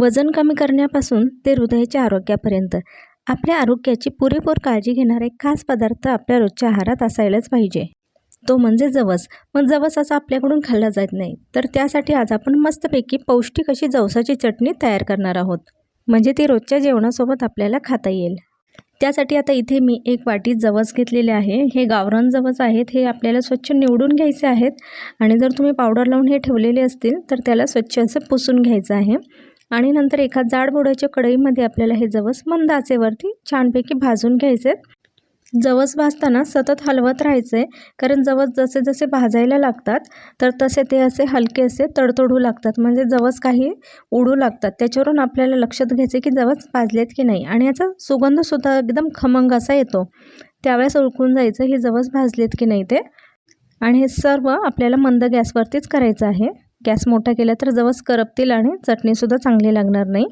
वजन कमी करण्यापासून ते हृदयाच्या आरोग्यापर्यंत. आपल्या आरोग्याची पुरेपूर काळजी घेणारे खास पदार्थ आपल्या रोजच्या आहारात असायलाच पाहिजे. तो म्हणजे जवस. मग जवस असा आपल्याकडून खाल्ला जात नाही. तर त्यासाठी आज आपण मस्तपैकी पौष्टिक अशी जवसाची चटणी तयार करणार आहोत. म्हणजे ती रोजच्या जेवणासोबत आपल्याला खाता येईल. त्यासाठी आता इथे मी एक वाटी जवस घेतलेले आहे. हे गावरान जवस आहेत. हे आपल्याला स्वच्छ निवडून घ्यायचे आहेत. आणि जर तुम्ही पावडर लावून हे ठेवलेले असतील तर त्याला स्वच्छ असं पुसून घ्यायचं आहे. आणि नंतर एका जाड बोड्याच्या कढईमध्ये आपल्याला हे जवस मंद आचेवरती छानपैकी भाजून घ्यायचे. जवस भाजताना सतत हलवत राहायचं आहे कारण जवस जसे जसे भाजायला लागतात तर तसे ते असे हलके असे तडतडू लागतात. म्हणजे जवस काही उडू लागतात. त्याच्यावरून आपल्याला लक्षात घ्यायचं की जवस भाजलेत की नाही. आणि याचा सुगंधसुद्धा एकदम खमंग असा येतो. त्यावेळेस ओळखून जायचं हे जवस भाजलेत की नाही ते. आणि हे सर्व आपल्याला मंद गॅसवरतीच करायचं आहे. गॅस मोठा केला तर जवस करपतील आणि चटणीसुद्धा चांगली लागणार नाही.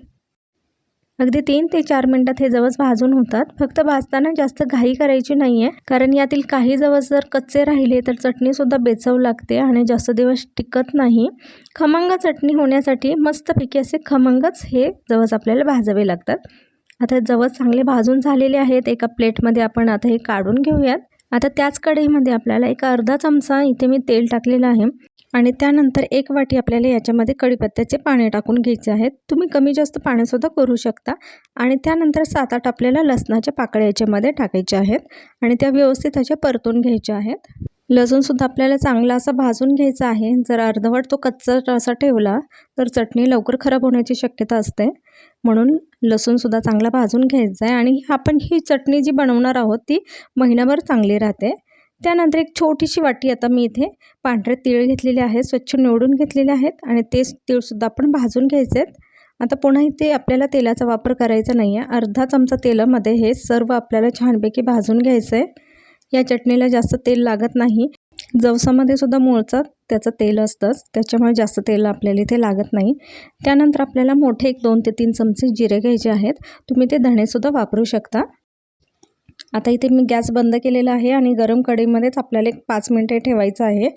अगदी तीन ते चार मिनटात हे जवस भाजून होतात. फक्त भाजताना जास्त घाई करायची नाही आहे कारण यातील काही जवस जर कच्चे राहिले तर चटणीसुद्धा बेचव लागते आणि जास्त दिवस टिकत नाही. खमंग चटणी होण्यासाठी मस्तपैकी असे खमंगच हे जवस आपल्याला भाजावे लागतात. आता जवस चांगले भाजून झालेले आहेत. एका प्लेटमध्ये आपण आता हे काढून घेऊयात. आता त्याच कढईमध्ये आपल्याला एक अर्धा चमचा इथे मी तेल टाकलेलं आहे. आणि त्यानंतर एक वाटी आपल्याला याच्यामध्ये कढीपत्त्याचे पाणी टाकून घ्यायचे आहेत. तुम्ही कमी जास्त पाण्यासुद्धा करू शकता. आणि त्यानंतर सात आठ आपल्याला लसणाच्या पाकळ्या याच्यामध्ये टाकायच्या आहेत. आणि त्या व्यवस्थित अशा परतून घ्यायच्या आहेत. लसूणसुद्धा आपल्याला चांगला असा भाजून घ्यायचा आहे. जर अर्धवट तो कच्चा असा ठेवला तर चटणी लवकर खराब होण्याची शक्यता असते. म्हणून लसूणसुद्धा चांगला भाजून घ्यायचा आहे. आणि आपण ही चटणी जी बनवणार आहोत ती महिनाभर चांगली राहते. त्यानंतर एक छोटीशी वाटी आता मी इथे पांढरे तीळ घेतलेले आहेत स्वच्छ निवडून घेतलेले आहेत आणि तेच तीळसुद्धा आपण भाजून घ्यायचे आहेत. आता पुन्हा इथे आपल्याला तेलाचा वापर करायचा नाही आहे अर्धा चमचा तेलामध्ये हे सर्व आपल्याला छानपैकी भाजून घ्यायचं आहे या चटणीला जास्त तेल लागत नाही. जवसामध्ये सुद्धा मूळचं त्याचं तेल असतंच त्याच्यामुळे जास्त तेल आपल्याला इथे लागत नाही. त्यानंतर आपल्याला मोठे एक दोन ते तीन चमचे जिरे घ्यायचे आहेत. तुम्ही ते धणेसुद्धा वापरू शकता. आता इथे मी गॅस बंद केलेला आहे आणि गरम कढईमध्येच आपल्याला एक पाच मिनटे ठेवायचं आहे.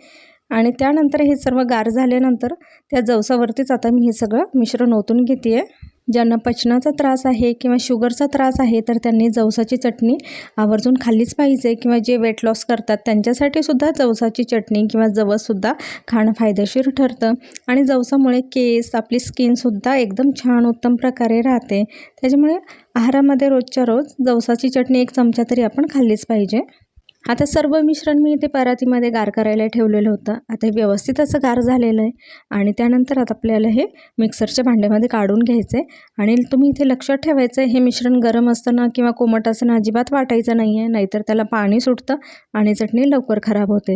आणि त्यानंतर हे सर्व गार झाल्यानंतर त्या जवसावरतीच आता मी हे सगळं मिश्रण ओतून घेते आहे ज्यांना पचनाचा त्रास आहे किंवा शुगरचा त्रास आहे तर त्यांनी जवसाची चटणी आवर्जून खाल्लीच पाहिजे किंवा जे वेट लॉस करतात त्यांच्यासाठी सुद्धा जवसाची चटणी किंवा जवससुद्धा खाणं फायदेशीर ठरतं. आणि जवसामुळे केस आपली स्किनसुद्धा एकदम छान उत्तम प्रकारे राहते. त्याच्यामुळे आहारामध्ये रोजच्या रोज जवसाची चटणी एक चमचा तरी आपण खाल्लीच पाहिजे. आता सर्व मिश्रण मी इथे परातीमध्ये गार करायला ठेवलेलं होतं. आता हे व्यवस्थित असं गार झालेलं आहे. आणि त्यानंतर आता आपल्याला हे मिक्सरच्या भांड्यामध्ये काढून घ्यायचं आहे आणि तुम्ही इथे लक्षात ठेवायचं आहे हे मिश्रण गरम असताना किंवा कोमट असताना अजिबात वाटायचं नाही आहे नाहीतर त्याला पाणी सुटतं आणि चटणी लवकर खराब होते.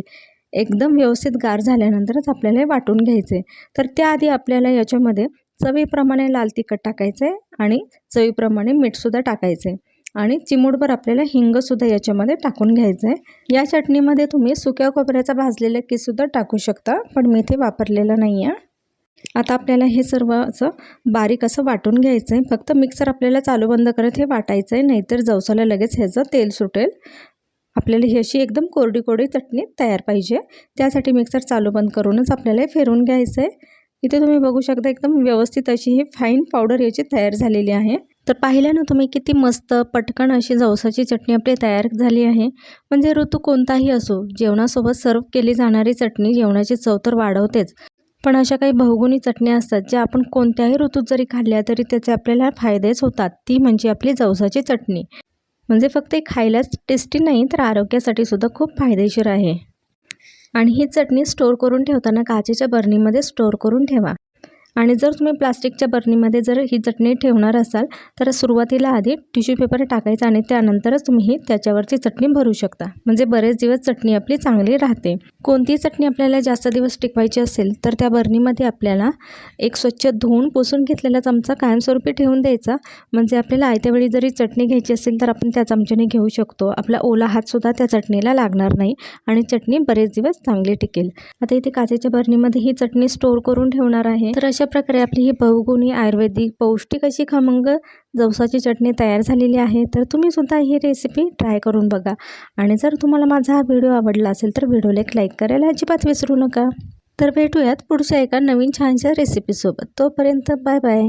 एकदम व्यवस्थित गार झाल्यानंतरच आपल्याला हे वाटून घ्यायचं आहे तर त्याआधी आपल्याला याच्यामध्ये चवीप्रमाणे लाल तिखट टाकायचं आहे आणि चवीप्रमाणे मीठसुद्धा टाकायचं आहे आणि चिमूटभर आपल्याला हिंगसुद्धा याच्यामध्ये टाकून घ्यायचं आहे या चटणीमध्ये तुम्ही सुक्या खोबऱ्याचा भाजलेला कीसुद्धा टाकू शकता पण मी इथे वापरलेलं नाही आहे आता आपल्याला हे सर्व असं बारीक असं वाटून घ्यायचं आहे फक्त मिक्सर आपल्याला चालू बंद करत हे वाटायचं आहे नाहीतर जवसाला लगेच ह्याचं तेल सुटेल. आपल्याला ही अशी एकदम कोरडी कोरडी चटणी तयार पाहिजे. त्यासाठी मिक्सर चालू बंद करूनच आपल्याला हे फिरून घ्यायचं आहे इथे तुम्ही बघू शकता एकदम व्यवस्थित अशी ही फाईन पावडर याची तयार झालेली आहे. तर पाहिलं ना तुम्ही किती मस्त पटकन अशी जवसाची चटणी आपली तयार झाली आहे. म्हणजे ऋतू कोणताही असो जेवणासोबत सर्व केली जाणारी चटणी जेवणाची चव तर वाढवतेच. पण अशा काही बहुगुणी चटण्या असतात ज्या आपण कोणत्याही ऋतूत जरी खाल्ल्या तरी त्याचे आपल्याला फायदेच होतात. ती म्हणजे आपली जवसाची चटणी. म्हणजे फक्त खायलाच टेस्टी नाही तर आरोग्यासाठी सुद्धा खूप फायदेशीर आहे. आणि ही चटणी स्टोअर करून ठेवताना काचेच्या बर्नीमध्ये स्टोअर करून ठेवा. आणि जर तुम्ही प्लास्टिकच्या बरणीमध्ये जर ही चटणी ठेवणार असाल तर सुरुवातीला आधी टिश्यू पेपर टाकायचा आणि त्यानंतरच तुम्ही ही त्याच्यावरची चटणी भरू शकता. म्हणजे बरेच दिवस चटणी आपली चांगली राहते. कोणती चटणी आपल्याला जास्त दिवस टिकवायची असेल तर त्या बरणीमध्ये आपल्याला एक स्वच्छ धुवून पुसून घेतलेला चमचा कायमस्वरूपी ठेवून द्यायचा. म्हणजे आपल्याला आयत्या वेळी जरी चटणी घ्यायची असेल तर आपण त्या चमच्याने घेऊ शकतो. आपला ओला हातसुद्धा त्या चटणीला लागणार नाही आणि चटणी बरेच दिवस चांगली टिकेल. आता इथे काचेच्या बरणीमध्ये ही चटणी स्टोअर करून ठेवणार आहे. तर अशा प्रकारे आपली ही बहुगुणी आयुर्वेदिक पौष्टिक अशी खमंग जवसाची चटणी तयार झालेली आहे. तर तुम्ही सुद्धा ही रेसिपी ट्राय करून बघा. आणि जर तुम्हाला माझा हा व्हिडिओ आवडला असेल तर व्हिडिओला एक लाईक करायला अजिबात विसरू नका. तर भेटूयात पुढच्या एका नवीन छानशा रेसिपीसोबत तोपर्यंत बाय बाय